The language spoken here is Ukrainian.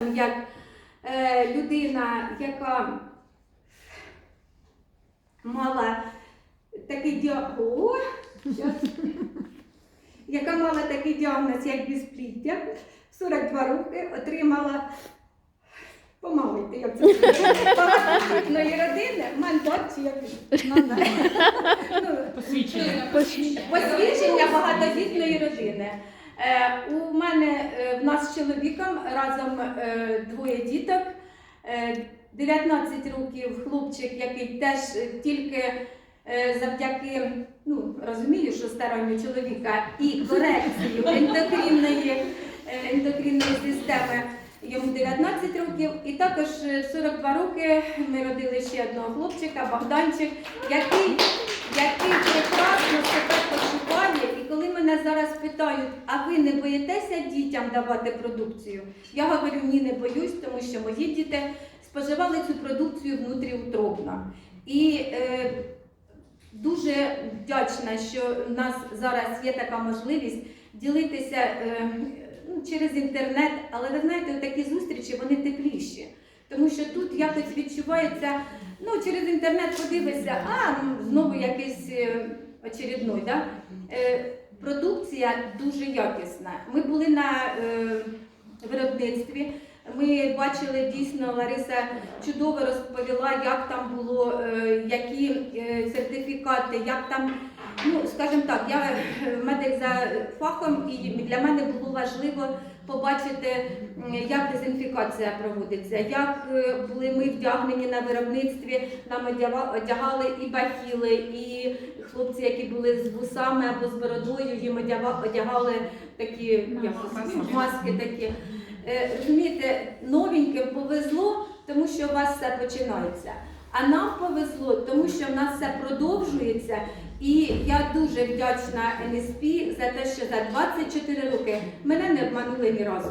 як е, людина, яка мала такий діагноз, яка мала такий діагноз, як безпліддя, 42 роки отримала. Помалуйте, як це багатодітної родини, мандат чи як Ну, Посвідчення. Посвідчення багатодітної родини. Е, у мене е, в нас з чоловіком разом е, двоє діток. Е, 19 років хлопчик, який теж тільки завдяки, ну розумію, що старанню чоловіка і корекцію ендокринної, ендокринної системи. Йому 19 років, і також е, в 42 роки ми родили ще одного хлопчика, Богданчик, який який прекрасно себе мене зараз питають, а ви не боїтеся дітям давати продукцію? Я говорю, ні, не боюсь, тому що мої діти споживали цю продукцію внутріутробно. І е, дуже вдячна, що в нас зараз є така можливість ділитися е, ну, через інтернет, але ви знаєте, такі зустрічі вони тепліші. Тому що тут якось відчувається, ну через інтернет подивишся, а ну, знову якийсь е, очередной. Да? Е, продукція дуже якісна. Ми були на е, виробництві. Ми бачили дійсно, Лариса чудово розповіла, як там було, е, які сертифікати, як там, ну скажімо так, я е, медик за фахом, і для мене було важливо побачити, як дезінфікація проводиться, як е, були ми вдягнені на виробництві, нам одягали і бахіли, і хлопці, які були з вусами або з бородою, їм одяга- одягали такі як маски такі. Е, Розумієте, новеньким повезло, тому що у вас все починається. А нам повезло, тому що в нас все продовжується. І я дуже вдячна НСП за те, що за 24 роки мене не обманули ні разу.